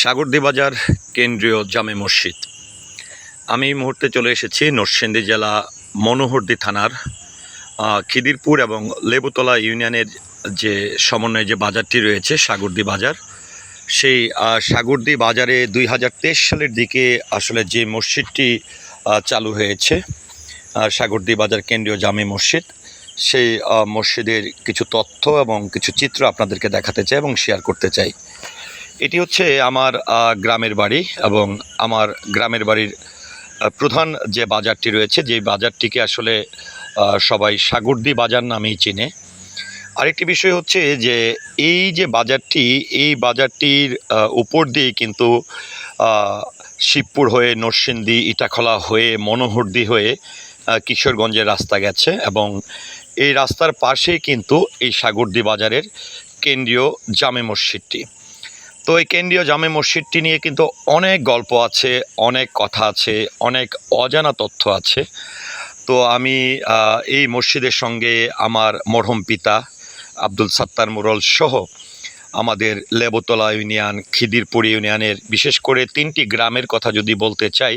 সাগরদী বাজার কেন্দ্রীয় জামে মসজিদ। আমি এই মুহূর্তে চলে এসেছি নরসিংদী জেলা মনোহরদী থানার খিদিরপুর এবং লেবুতলা ইউনিয়নের যে সমন্বয়ে যে বাজারটি রয়েছে সাগরদী বাজার। সেই সাগরদী বাজারে দুই হাজার তেইশ সালের দিকে আসলে যে মসজিদটি চালু হয়েছে সাগরদী বাজার কেন্দ্রীয় জামে মসজিদ, সেই মসজিদের কিছু তথ্য এবং কিছু চিত্র আপনাদেরকে দেখাতে চাই এবং শেয়ার করতে চাই। এটি হচ্ছে আমার গ্রামের বাড়ি এবং আমার গ্রামের বাড়ির প্রধান যে বাজারটি রয়েছে যে বাজারটিকে আসলে সবাই সাগরদি বাজার নামেই চেনে। আরেকটি বিষয় হচ্ছে যে, এই যে বাজারটি, এই বাজারটির উপর দিয়ে কিন্তু শিবপুর হয়ে, নরসিংদী, ইটাখলা হয়ে, মনোহরদী হয়ে কিশোরগঞ্জের রাস্তা গেছে এবং এই রাস্তার পাশেই কিন্তু এই সাগরদি বাজারের কেন্দ্রীয় জামে মসজিদটি। তো এই কেন্দ্রীয় জামে মসজিদটি নিয়ে কিন্তু অনেক গল্প আছে, অনেক কথা আছে, অনেক অজানা তথ্য আছে। তো আমি এই মসজিদের সঙ্গে আমার মরহম পিতা আব্দুল সাত্তার মুরল সহ আমাদের লেবতলা ইউনিয়ন, খিদিরপুর ইউনিয়নের বিশেষ করে তিনটি গ্রামের কথা যদি বলতে চাই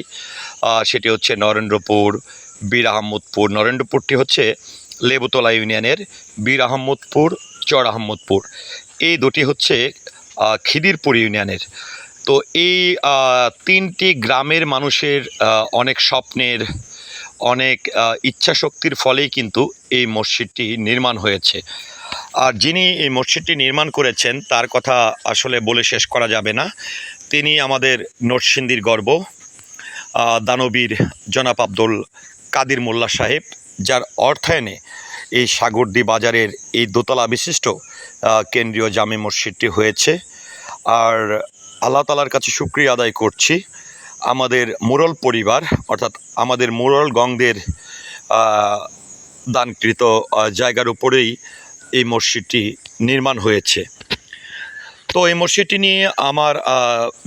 সেটি হচ্ছে নরেন্দ্রপুর, বীর আহমদপুর নরেন্দ্রপুরটি হচ্ছে লেবুতলা ইউনিয়নের বীর আহমদপুর চর আহমদপুর এই দুটি হচ্ছে খিদিরপুর ইউনিয়নের। তো এই তিনটি গ্রামের মানুষের অনেক স্বপ্নের অনেক আহ, ইচ্ছাশক্তির ফলেই কিন্তু এই মসজিদটি নির্মাণ হয়েছে। আর যিনি এই মসজিদটি নির্মাণ করেছেন তার কথা আসলে বলে শেষ করা যাবে না। তিনি আমাদের নরসিংদীর গর্ব দানবীর জনাব আব্দুল কাদির মোল্লা সাহেব যার অর্থায়নে এই সাগরদি বাজারের এই দোতলা বিশিষ্ট কেন্দ্রীয় জামে মসজিদটি হয়েছে। আর আল্লাহ তালার কাছে সুক্রিয়া আদায় করছি। আমাদের মুরল পরিবার অর্থাৎ আমাদের মুরল আহ, দানকৃত জায়গার উপরেই এই মসজিদটি নির্মাণ হয়েছে। তো এই মসজিদটি নিয়ে আমার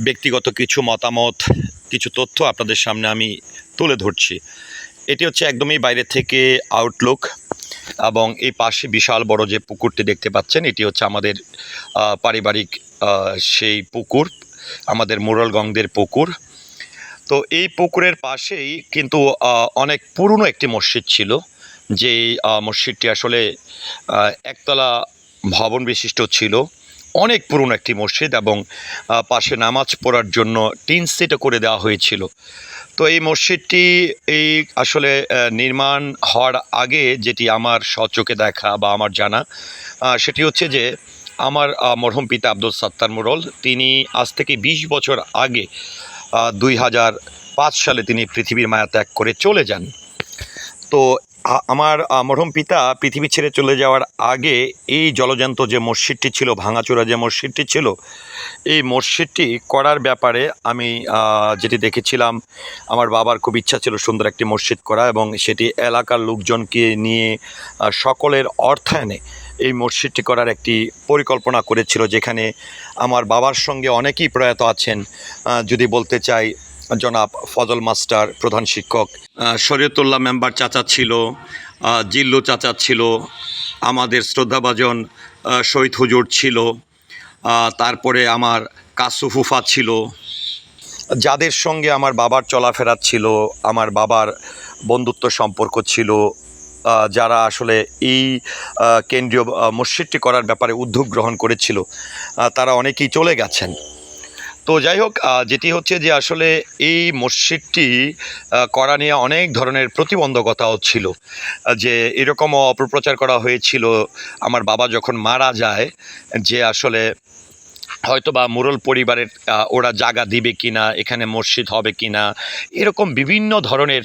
ব্যক্তিগত কিছু মতামত কিছু তথ্য আপনাদের সামনে আমি তুলে ধরছি। এটি হচ্ছে একদমই বাইরে থেকে আউটলুক এবং এই পাশে বিশাল বড় যে পুকুরটি দেখতে পাচ্ছেন, এটি হচ্ছে আমাদের পারিবারিক সেই পুকুর, আমাদের মুরলগঙ্গদের পুকুর। তো এই পুকুরের পাশেই কিন্তু অনেক পুরনো একটি মসজিদ ছিল যে মসজিদটি আসলে একতলা ভবন বিশিষ্ট ছিল। অনেক পুরনো একটি মসজিদ এবং পাশে নামাজ পড়ার জন্য টিন সেটও করে দেওয়া হয়েছিল। তো এই মসজিদটি এই আসলে নির্মাণ হওয়ার আগে যেটি আমার সচোখে দেখা বা আমার জানা সেটি হচ্ছে যে আমার মরহুম পিতা আব্দুল সাত্তার মুরল, তিনি আজ থেকে বিশ বছর আগে দুই হাজার পাঁচ সালে তিনি পৃথিবীর মায়া ত্যাগ করে চলে যান। তো আমার মরহুম পিতা পৃথিবী ছেড়ে চলে যাওয়ার আগে এই জলজান্ত যে মসজিদটি ছিল, ভাঙাচোরা যে মসজিদটি ছিল, এই মসজিদটি করার ব্যাপারে আমি যেটি দেখেছিলাম, আমার বাবার খুব ইচ্ছা ছিল সুন্দর একটি মসজিদ করা এবং সেটি এলাকার লোকজনকে নিয়ে সকলের অর্থায়নে এই মসজিদটি করার একটি পরিকল্পনা করেছিল, যেখানে আমার বাবার সঙ্গে অনেকেই প্রয়াত আছেন। যদি বলতে চাই জনাব ফজল মাস্টার, প্রধান শিক্ষক। শরীয়তুল্লাহ মেম্বার চাচা ছিল জিল্লু চাচা ছিল, আমাদের শ্রদ্ধাভাজন শহীদ হুজুর ছিল তারপরে আমার কাসু ফুফা ছিল। যাদের সঙ্গে আমার বাবার চলাফেরা ছিল, আমার বাবার বন্ধুত্ব সম্পর্ক ছিল যারা আসলে এই কেন্দ্রীয় মসজিদটি করার ব্যাপারে উদ্যোগ গ্রহণ করেছিল তারা অনেকেই চলে গেছেন। তো যাই হোক যেটি হচ্ছে যে আসলে এই মসজিদটি করা নিয়ে অনেক ধরনের প্রতিবন্ধকতাও ছিল। যে এরকমও অপপ্রচার করা হয়েছিল। আমার বাবা যখন মারা যায়, যে আসলে হয়তো বা মুরল পরিবারের ওরা জায়গা দিবে কিনা, এখানে মসজিদ হবে কিনা, এরকম বিভিন্ন ধরনের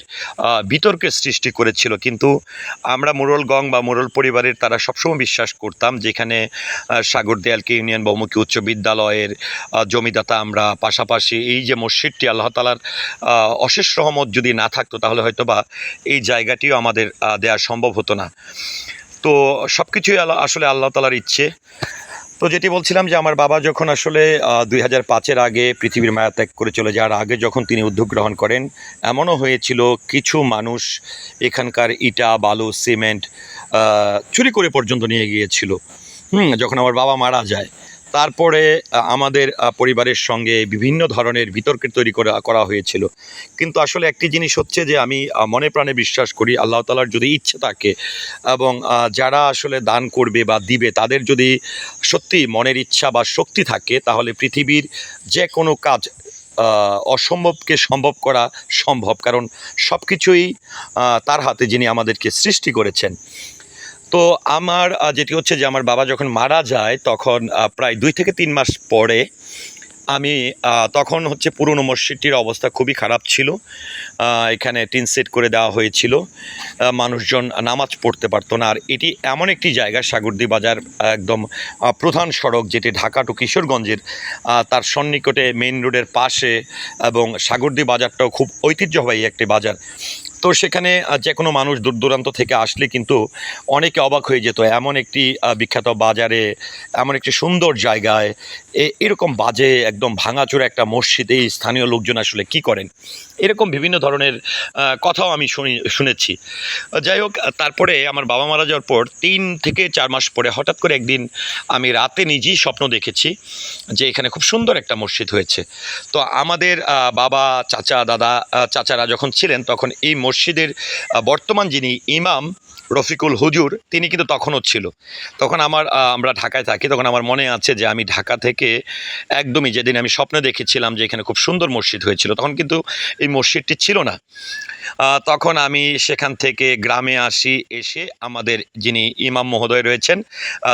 বিতর্কের সৃষ্টি করেছিল। কিন্তু আমরা মুরল গং বা মুরল পরিবারের তারা সবসময় বিশ্বাস করতাম যেখানে সাগরদিয়ালকে ইউনিয়ন বহুমুখী উচ্চ বিদ্যালয়ের জমিদাতা আমরা, পাশাপাশি এই যে মসজিদটি আল্লাহ তালার অশেষ রহমত যদি না থাকতো তাহলে হয়তো বা এই জায়গাটিও আমাদের দেওয়া সম্ভব হতো না। তো সব কিছুই আসলে আল্লাহ তালার ইচ্ছে। তো যেটি বলছিলাম যে আমার বাবা যখন আসলে দুই হাজার পাঁচের আগে পৃথিবীর মায়া ত্যাগ করে চলে যাওয়ার আগে যখন তিনি উদ্যোগ গ্রহণ করেন, এমনও হয়েছিল কিছু মানুষ এখানকার ইটা, বালু, সিমেন্ট চুরি করে পর্যন্ত নিয়ে গিয়েছিল। হুম, যখন আমার বাবা মারা যায় তারপরে আমাদের পরিবারের সঙ্গে বিভিন্ন ধরনের বিতর্কের তৈরি করা করা হয়েছিল। কিন্তু আসলে একটি জিনিস হচ্ছে যে, আমি মনে প্রাণে বিশ্বাস করি, আল্লাহ তালার যদি ইচ্ছে থাকে এবং যারা আসলে দান করবে বা দিবে, তাদের যদি সত্যি মনের ইচ্ছা বা শক্তি থাকে, তাহলে পৃথিবীর যে কোনো কাজ অসম্ভবকে সম্ভব করা সম্ভব। কারণ সব কিছুই তার হাতে যিনি আমাদেরকে সৃষ্টি করেছেন। তো আমার যেটি হচ্ছে যে আমার বাবা যখন মারা যায়, তখন প্রায় দুই থেকে তিন মাস পরে আমি তখন হচ্ছে পুরনো মসজিদটির অবস্থা খুবই খারাপ ছিল। এখানে টিন সেট করে দেওয়া হয়েছিল। মানুষজন নামাজ পড়তে পারতো না। আর এটি এমন একটি জায়গা, সাগরদি বাজার, একদম প্রধান সড়ক যেটি ঢাকা টু কিশোরগঞ্জের তার সন্নিকটে মেইন রোডের পাশে এবং সাগরদি বাজারটাও খুব ঐতিহ্যবাহী একটি বাজার। তো সেখানে যে কোনো মানুষ দূর দূরান্ত থেকে আসলে কিন্তু অনেকে অবাক হয়ে যেত। এমন একটি বিখ্যাত বাজারে, এমন একটি সুন্দর জায়গায় এরকম বাজে, একদম ভাঙাচোরা একটা মসজিদে স্থানীয় লোকজন আসলে কি করেন? এরকম বিভিন্ন ধরনের কথাও আমি শুনি, শুনেছি। যাই হোক, তারপরে আমার বাবা মারা যাওয়ার পর তিন থেকে চার মাস পরে হঠাৎ করে একদিন আমি রাতে নিজেই স্বপ্ন দেখেছি যে এখানে খুব সুন্দর একটা মসজিদ হয়েছে। তো আমাদের বাবা, চাচা, দাদা চাচারা যখন ছিলেন তখন এই মসজিদের বর্তমান যিনি ইমাম রফিকুল হুজুর, তিনি কিন্তু তখনও ছিল। তখন আমার আমরা ঢাকায় থাকি, তখন আমার মনে আছে যে আমি ঢাকা থেকে একদমই যেদিন আমি স্বপ্নে দেখেছিলাম যে এখানে খুব সুন্দর মসজিদ হয়েছিল, তখন কিন্তু এই মসজিদটি ছিল না। তখন আমি সেখান থেকে গ্রামে আসি, এসে আমাদের যিনি ইমাম মহোদয় রয়েছেন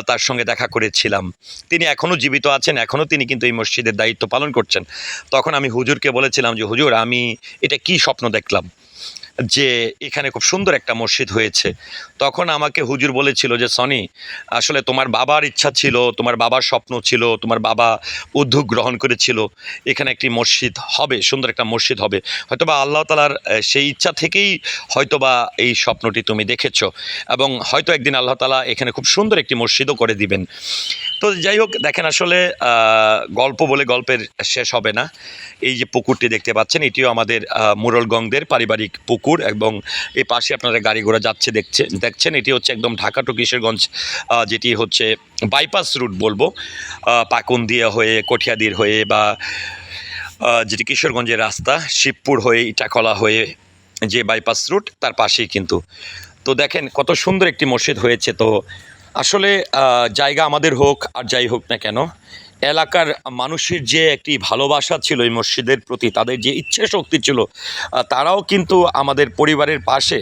তার সঙ্গে দেখা করেছিলাম। তিনি এখনও জীবিত আছেন, এখনও তিনি কিন্তু এই মসজিদের দায়িত্ব পালন করছেন। তখন আমি হুজুরকে বলেছিলাম যে, হুজুর, আমি এটা কি স্বপ্ন দেখলাম? যে এখানে খুব সুন্দর একটা মসজিদ হয়েছে। তখন আমাকে হুজুর বলেছিল যে, সনি, আসলে তোমার বাবার ইচ্ছা ছিল, তোমার বাবার স্বপ্ন ছিল, তোমার বাবা উদ্যোগ গ্রহণ করেছিল। এখানে একটি মসজিদ হবে, সুন্দর একটা মসজিদ হবে। হয়তোবা আল্লাহ তালার সেই ইচ্ছা থেকেই হয়তোবা এই স্বপ্নটি তুমি দেখেছ এবং হয়তো একদিন আল্লাহ তালা এখানে খুব সুন্দর একটি মসজিদও করে দিবেন। তো যাই হোক দেখেন আসলে গল্প বলে গল্পের শেষ হবে না। এই যে পুকুরটি দেখতে পাচ্ছেন এটিও আমাদের মুরলগঙ্গদের পারিবারিক পুকুর এবং এই পাশে আপনারা গাড়ি ঘোড়া যাচ্ছে দেখছে দেখছেন এটি হচ্ছে একদম ঢাকা টু কিশোরগঞ্জ যেটি হচ্ছে বাইপাস রুট বলব। আহ, পাকুন দিয়ে হয়ে কঠিয়াদির হয়ে বা যেটি কিশোরগঞ্জের রাস্তা শিবপুর হয়ে ইটাকলা হয়ে যে বাইপাস রুট তার পাশেই কিন্তু। তো দেখেন কত সুন্দর একটি মসজিদ হয়েছে। তো আসলে জায়গা আমাদের হোক আর যাই হোক না কেন, এলাকার মানুষের যে একটি ভালোবাসা ছিল এই মসজিদের প্রতি, তাদের যে ইচ্ছে শক্তি ছিল তারাও কিন্তু আমাদের পরিবারের পাশে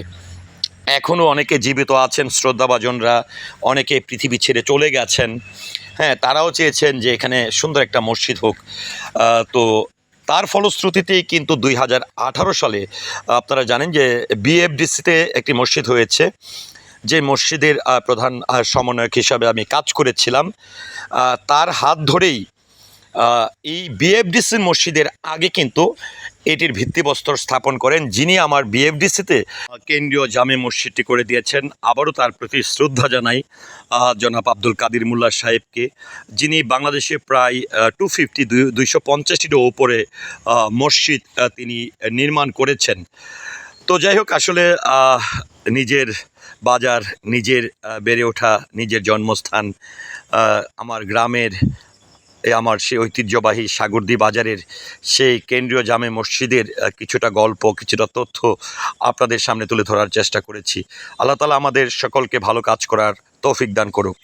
এখনও অনেকে জীবিত আছেন, শ্রদ্ধাভাজনরা অনেকে পৃথিবী ছেড়ে চলে গেছেন। হ্যাঁ তারাও চেয়েছেন যে এখানে সুন্দর একটা মসজিদ হোক। তো তার ফলশ্রুতিতেই কিন্তু দুই হাজার আঠারো সালে, আপনারা জানেন যে বিএফডিসিতে একটি মসজিদ হয়েছে। যে মসজিদের প্রধান সমন্বয়ক হিসাবে আমি কাজ করেছিলাম তার হাত ধরেই এই বিএফডিসি মসজিদের আগে কিন্তু এটির ভিত্তিবস্তর স্থাপন করেন যিনি আমার বিএফডিসিতে কেন্দ্রীয় জামে মসজিদটি করে দিয়েছেন। আবারও তার প্রতি শ্রদ্ধা জানাই জনাব আব্দুল কাদির মোল্লা সাহেবকে, যিনি বাংলাদেশে প্রায় টু ফিফটি দুইশো পঞ্চাশটিরও ওপরে মসজিদ তিনি নির্মাণ করেছেন। তো যাই হোক, আসলে নিজের বাজার, নিজের বেড়ে ওঠা, নিজের জন্মস্থান আমার গ্রামের আমার সেই ঐতিহ্যবাহী সাগরদি বাজারের, সেই কেন্দ্রীয় জামে মসজিদের কিছুটা গল্প, কিছুটা তথ্য আপনাদের সামনে তুলে ধরার চেষ্টা করেছি। আল্লাহ তালা আমাদের সকলকে ভালো কাজ করার তৌফিক দান করুক।